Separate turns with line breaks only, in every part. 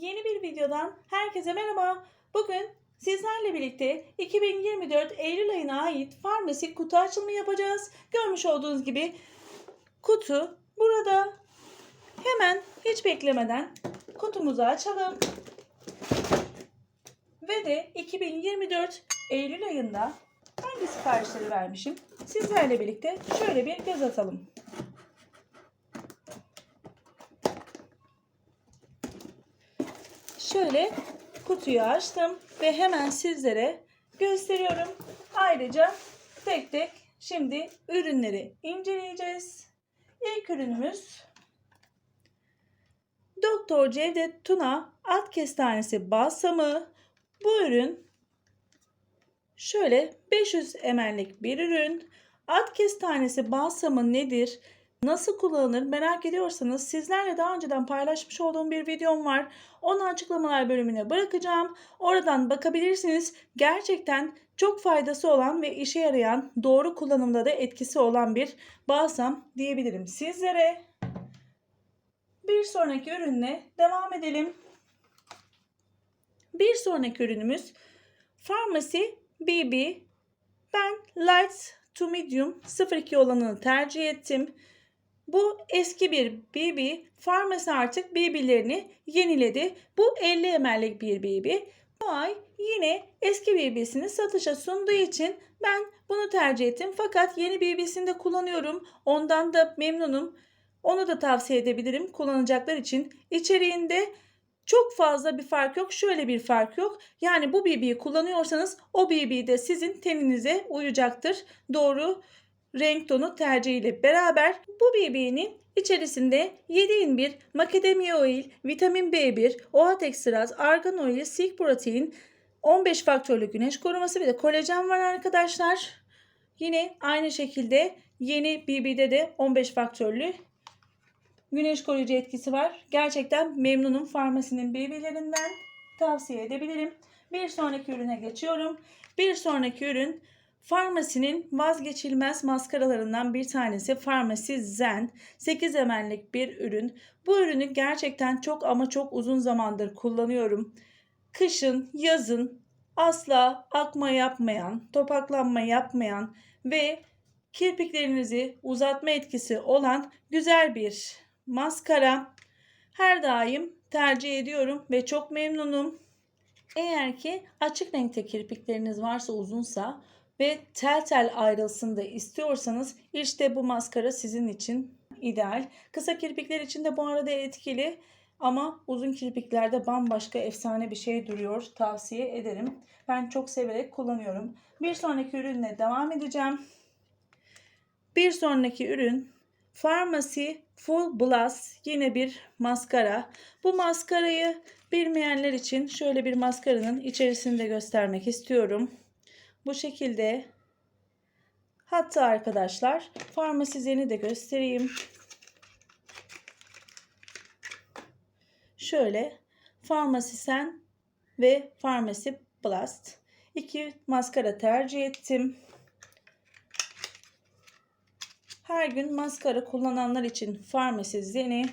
Yeni bir videodan herkese merhaba. Bugün sizlerle birlikte 2024 Eylül ayına ait farmasi kutu açılımı yapacağız. Görmüş olduğunuz gibi kutu burada. Hemen hiç beklemeden kutumuzu açalım. Ve de 2024 Eylül ayında hangi siparişleri vermişim sizlerle birlikte şöyle bir göz atalım. Şöyle kutuyu açtım ve hemen sizlere gösteriyorum. Ayrıca tek tek şimdi ürünleri inceleyeceğiz. İlk ürünümüz Doktor Cevdet Tuna at kestanesi balsamı. Bu ürün şöyle 500 ml'lik bir ürün. At kestanesi balsamı nedir? Nasıl kullanılır merak ediyorsanız sizlerle daha önceden paylaşmış olduğum bir videom var. Onu açıklamalar bölümüne bırakacağım. Oradan bakabilirsiniz. Gerçekten çok faydası olan ve işe yarayan, doğru kullanımda da etkisi olan bir balsam diyebilirim sizlere. Bir sonraki ürünle devam edelim. Bir sonraki ürünümüz Pharmacy BB. Ben Light to Medium 02 olanını tercih ettim. Bu eski bir BB. Pharmacy artık BB'lerini yeniledi. Bu 50 ml'lik bir BB. Bu ay yine eski BB'sini satışa sunduğu için ben bunu tercih ettim. Fakat yeni BB'sini de kullanıyorum. Ondan da memnunum. Onu da tavsiye edebilirim kullanacaklar için. İçeriğinde çok fazla bir fark yok. Şöyle bir fark yok. Yani bu BB'yi kullanıyorsanız o BB de sizin teninize uyacaktır. Doğru renk tonu tercihiyle beraber bu BB'nin içerisinde 7 in 1 macadamia oil, vitamin B1, OA ekstraz, argan oili, silk protein, 15 faktörlü güneş koruması ve de kolajen var arkadaşlar. Yine aynı şekilde yeni BB'de de 15 faktörlü güneş koruyucu etkisi var. Gerçekten memnunum farmasinin BB'lerinden tavsiye edebilirim. Bir sonraki ürüne geçiyorum. Bir sonraki ürün Farmasinin vazgeçilmez maskaralarından bir tanesi Farmasi Zen. 8 ml'lik bir ürün. Bu ürünü gerçekten çok ama çok uzun zamandır kullanıyorum. Kışın, yazın asla akma yapmayan, topaklanma yapmayan ve kirpiklerinizi uzatma etkisi olan güzel bir maskara. Her daim tercih ediyorum ve çok memnunum. Eğer ki açık renkte kirpikleriniz varsa uzunsa ve tel tel ayrılsın da istiyorsanız işte bu maskara sizin için ideal. Kısa kirpikler için de bu arada etkili ama uzun kirpiklerde bambaşka efsane bir şey duruyor. Tavsiye ederim. Ben çok severek kullanıyorum. Bir sonraki ürünle devam edeceğim. Bir sonraki ürün Pharmacy Full Blast yine bir maskara. Bu maskarayı bilmeyenler için şöyle bir maskaranın içerisini de göstermek istiyorum. Bu şekilde hatta arkadaşlar farmasizeni de göstereyim. Şöyle farmasisen ve farmasi blast iki maskara tercih ettim. Her gün maskara kullananlar için farmasi zeni,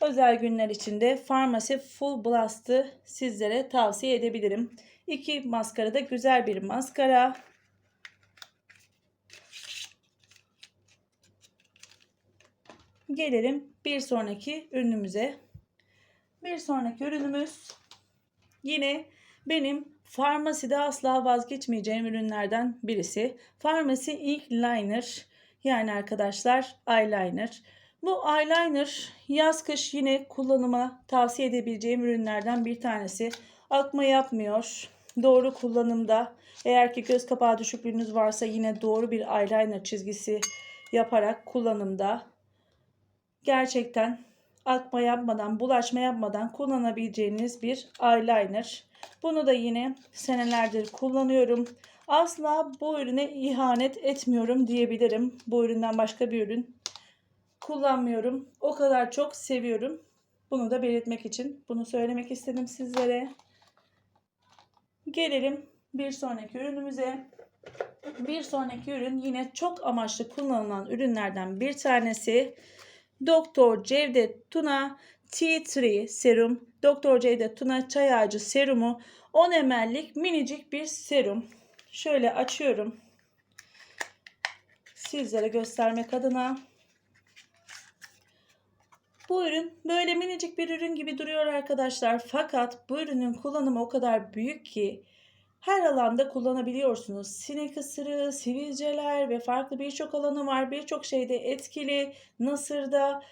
özel günler için de farmasi full blast'ı sizlere tavsiye edebilirim. İki maskara da güzel bir maskara. Gelelim bir sonraki ürünümüze. Bir sonraki ürünümüz yine benim farmaside asla vazgeçmeyeceğim ürünlerden birisi. Farmasi Ink Liner yani arkadaşlar eyeliner. Bu eyeliner yaz kış yine kullanıma tavsiye edebileceğim ürünlerden bir tanesi. Akma yapmıyor doğru kullanımda eğer ki göz kapağı düşüklüğünüz varsa yine doğru bir eyeliner çizgisi yaparak kullanımda gerçekten akma yapmadan, bulaşma yapmadan kullanabileceğiniz bir eyeliner. Bunu da yine senelerdir kullanıyorum. Asla bu ürüne ihanet etmiyorum diyebilirim. Bu üründen başka bir ürün kullanmıyorum. O kadar çok seviyorum. Bunu da belirtmek için bunu söylemek istedim sizlere. Gelelim bir sonraki ürünümüze. Bir sonraki ürün yine çok amaçlı kullanılan ürünlerden bir tanesi. Doktor Cevdet Tuna T3 serum. Doktor C'de Tuna Çay Ağacı serumu 10 ml'lik minicik bir serum. Şöyle açıyorum. Sizlere göstermek adına. Bu ürün böyle minicik bir ürün gibi duruyor arkadaşlar. Fakat bu ürünün kullanımı o kadar büyük ki her alanda kullanabiliyorsunuz. Sinek ısırığı, sivilceler ve farklı birçok alanı var. Birçok şeyde etkili. Nasırda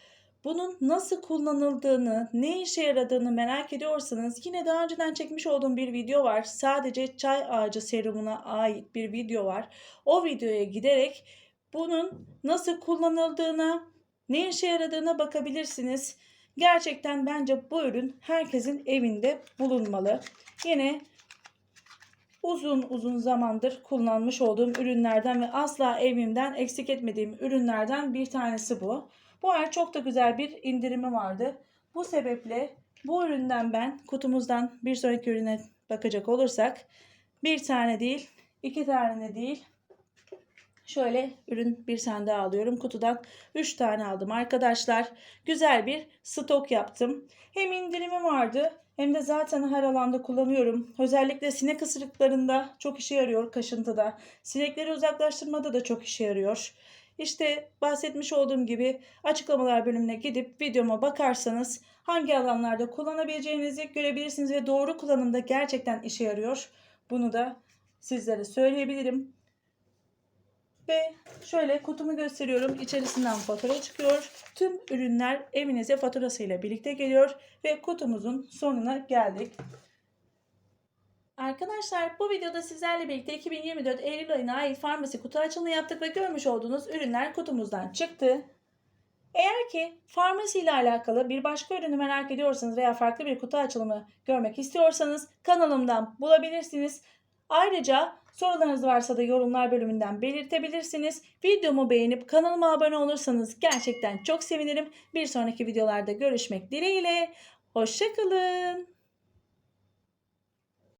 bunun nasıl kullanıldığını, ne işe yaradığını merak ediyorsanız yine daha önceden çekmiş olduğum bir video var. Sadece çay ağacı serumuna ait bir video var. O videoya giderek bunun nasıl kullanıldığına, ne işe yaradığına bakabilirsiniz. Gerçekten bence bu ürün herkesin evinde bulunmalı. Yine uzun uzun zamandır kullanmış olduğum ürünlerden ve asla evimden eksik etmediğim ürünlerden bir tanesi bu. Bu ay çok da güzel bir indirimi vardı. Bu sebeple bu üründen ben kutumuzdan bir sonraki ürüne bakacak olursak bir tane değil, iki tane değil. Şöyle ürün bir tane daha alıyorum. Kutudan 3 tane aldım arkadaşlar. Güzel bir stok yaptım. Hem indirimi vardı hem de zaten her alanda kullanıyorum. Özellikle sinek ısırıklarında çok işe yarıyor kaşıntıda. Sinekleri uzaklaştırmada da çok işe yarıyor. İşte bahsetmiş olduğum gibi açıklamalar bölümüne gidip videoma bakarsanız hangi alanlarda kullanabileceğinizi görebilirsiniz ve doğru kullanımda gerçekten işe yarıyor. Bunu da sizlere söyleyebilirim. Ve şöyle kutumu gösteriyorum. İçerisinden fatura çıkıyor. Tüm ürünler evinize faturasıyla birlikte geliyor. Ve kutumuzun sonuna geldik. Arkadaşlar bu videoda sizlerle birlikte 2024 Eylül ayına ait farmasi kutu açılımı yaptık ve görmüş olduğunuz ürünler kutumuzdan çıktı. Eğer ki farmasi ile alakalı bir başka ürünü merak ediyorsanız veya farklı bir kutu açılımı görmek istiyorsanız kanalımdan bulabilirsiniz. Ayrıca sorularınız varsa da yorumlar bölümünden belirtebilirsiniz. Videomu beğenip kanalıma abone olursanız gerçekten çok sevinirim. Bir sonraki videolarda görüşmek dileğiyle. Hoşçakalın.